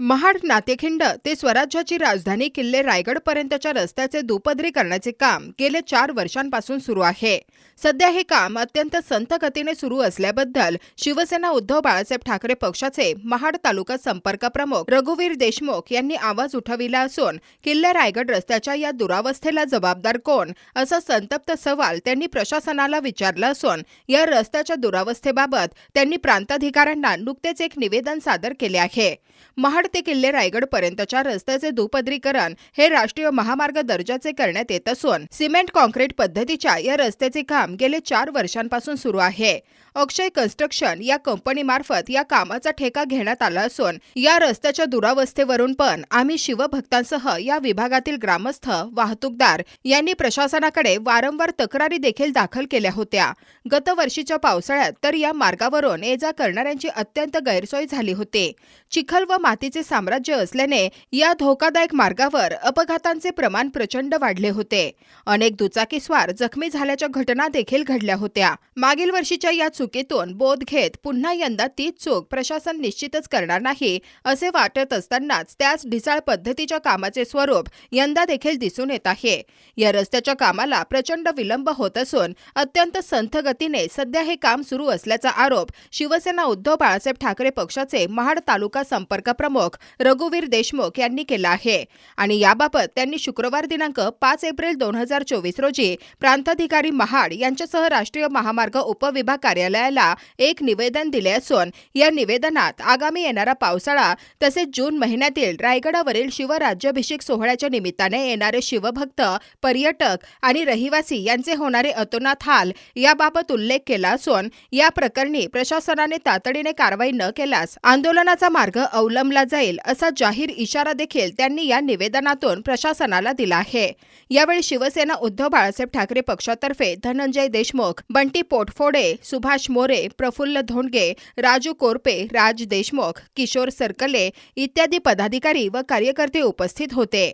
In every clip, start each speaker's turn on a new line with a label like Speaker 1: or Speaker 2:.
Speaker 1: महाड नातेखिंड ते स्वराज्याची राजधानी किल्ले रायगडपर्यंतच्या रस्त्याचे दुपदरीकरणाचे काम गेले चार वर्षांपासून सुरू आहे. सध्या हे काम अत्यंत संथ गतीने सुरू असल्याबद्दल शिवसेना उद्धव बाळासाहेब ठाकरे पक्षाचे महाड तालुका संपर्क प्रमुख रघुवीर देशमुख यांनी आवाज उठविला असून किल्ले रायगड रस्त्याच्या या दुरावस्थेला जबाबदार कोण असा संतप्त सवाल त्यांनी प्रशासनाला विचारला असून या रस्त्याच्या दुरावस्थेबाबत त्यांनी प्रांताधिकाऱ्यांना नुकतेच एक निवेदन सादर केले आहे. महाड ते किल्ले रायगड पर्यंतच्या रस्त्याचे दुपदरीकरण हे राष्ट्रीय महामार्ग दर्जाचे करण्यात येत असून सिमेंट कॉन्क्रीट पद्धतीच्या या रस्त्याचे काम गेले चार वर्षांपासून सुरू आहे. अक्षय कन्स्ट्रक्शन या कंपनीमार्फत या कामाचा ठेका घेण्यात आला असून या रस्त्याच्या दुरावस्थेवरून पण आम्ही शिवभक्तांसह या विभागातील ग्रामस्थ वाहतूकदार यांनी प्रशासनाकडे वारंवार तक्रारी देखील दाखल केल्या होत्या. गतवर्षीच्या पावसाळ्यात तर या मार्गावरून ये जा करणाऱ्यांची अत्यंत गैरसोय झाली होती. चिखल व मातीचे साम्राज्य असल्याने या धोकादायक मार्गावर अपघातांचे प्रमाण प्रचंड वाढले होते. अनेक दुचाकीस्वार जखमी झाल्याच्या घटना देखील घडल्या होत्या. मागील वर्षीच्या या चुकीतून बोध घेत पुन्हा यंदा तीच चूक प्रशासन निश्चितच करणार नाही असे वाटत असतानाच त्याच ढिसाळ पद्धतीच्या कामाचे स्वरूप यंदा देखील दिसून येत आहे. या रस्त्याच्या कामाला प्रचंड विलंब होत असून अत्यंत संथ गतीने सध्या हे काम सुरू असल्याचा आरोप शिवसेना उद्धव बाळासाहेब ठाकरे पक्षाचे महाड तालुका संपर्क प्रमुख रघुवीर देशमुख यांनी केला आहे. आणि याबाबत त्यांनी शुक्रवार दिनांक पाच एप्रिल दोन हजार चोवीस रोजी प्रांताधिकारी महाड यांच्यासह राष्ट्रीय महामार्ग उपविभाग कार्यालयाला एक निवेदन दिले असून या निवेदनात आगामी येणारा पावसाळा तसेच जून महिन्यातील रायगडावरील शिवराज्याभिषेक सोहळ्याच्या निमित्ताने येणारे शिवभक्त पर्यटक आणि रहिवासी यांचे होणारे अतोनात हाल याबाबत उल्लेख केला असून या प्रकरणी प्रशासनाने तातडीने कारवाई न केल्यास आंदोलनाचा मार्ग अवलंबला जाईल असा जाहीर इशारा देखील त्यांनी या निवेदनातून प्रशासनाला दिला आहे. यावेळी शिवसेना उद्धव बाळासाहेब ठाकरे पक्षातर्फे धनंजय देशमुख बंटी पोटफोडे सुभाष मोरे प्रफुल्ल धोंडगे राजू कोरपे राज देशमुख किशोर सरकले इत्यादी पदाधिकारी व कार्यकर्ते उपस्थित होते.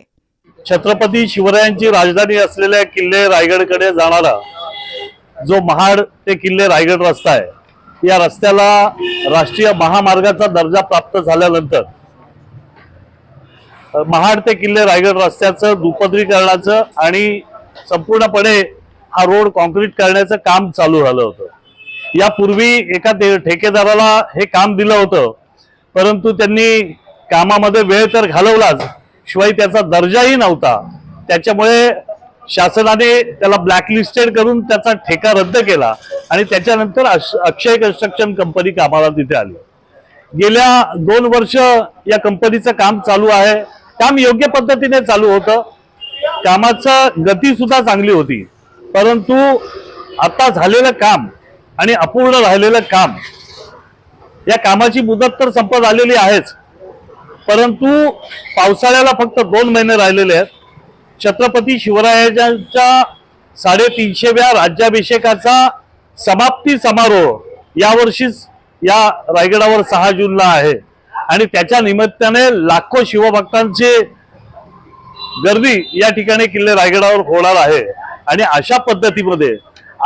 Speaker 2: छत्रपती शिवरायांची राजधानी असलेल्या किल्ले रायगडकडे जाणारा जो महाड ते किल्ले रायगड रस्ता आहे या रस्त्याला राष्ट्रीय महामार्गाचा दर्जा प्राप्त झाल्यानंतर महाड ते किल्ले रायगड रस्त्याचं दुपदरीकरणाचं आणि संपूर्णपणे हा रोड कॉन्क्रीट करण्याचं काम चालू झालं होतं. यापूर्वी एका ते- ठेकेदाराला हे काम दिलं होतं परंतु त्यांनी कामामध्ये वेळ तर घालवलाच शिवाय त्याचा दर्जाही नव्हता. त्याच्यामुळे शासनाने त्याला ब्लॅकलिस्टेड करून त्याचा ठेका रद्द केला आणि त्याच्यानंतर अक्षय कन्स्ट्रक्शन कंपनी कामाला तिथे आली. गेल्या दोन वर्ष या कंपनीचं काम चालू आहे. काम योग्य पद्धतीने चालू होतं. कामाचं गती सुद्धा चांगली होती. परंतु आता झालेलं काम आणि अपूर्ण राहिलेलं काम या कामाची मुदत तर संपत आलेली आहेच. परंतु पावसाळ्याला फक्त दोन महिने राहिलेले आहेत. छत्रपती शिवरायांच्या साडेतीनशेव्या राज्याभिषेकाचा समाप्ती समारोह यावर्षीच या रायगडावर सहा जूनला आहे. आणि त्याच्या निमित्ताने लाखो शिवभक्तांची गर्दी या ठिकाणी किल्ले रायगडावर होणार आहे. आणि अशा पद्धतीमध्ये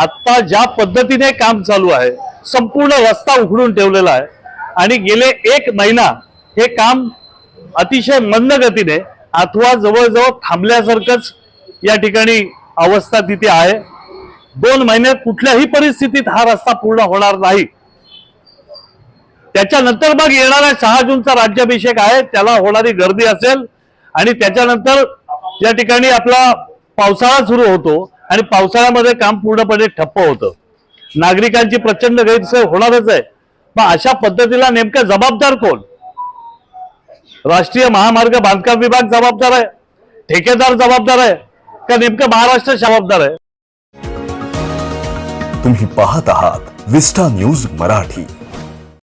Speaker 2: आता ज्या पद्धतीने काम चालू आहे संपूर्ण रस्ता उघडून ठेवलेला आहे. आणि गेले एक महिना हे काम अतिशय मंद गतीने अथवा जवळजवळ थांबल्यासारखंच या ठिकाणी अवस्था तिथे आहे. दोन महिन्यात कुठल्याही परिस्थितीत हा रस्ता पूर्ण होणार नाही. त्याच्यानंतर मग येणारा सहा जूनचा राज्याभिषेक आहे त्याला होणारी गर्दी असेल. आणि त्याच्यानंतर या ठिकाणी आपला पावसाळा सुरू होतो आणि पावसाळ्यामध्ये काम पूर्णपणे ठप्प होतं. नागरिकांची प्रचंड गैरसोय होणारच आहे. मग अशा पद्धतीला नेमकं जबाबदार कोण? राष्ट्रीय महामार्ग बांधकाम विभाग जबाबदार आहे? ठेकेदार जबाबदार आहे? का नेमकं महाराष्ट्र जबाबदार आहे?
Speaker 3: तुम्ही पाहत आहात विस्टा न्यूज मराठी.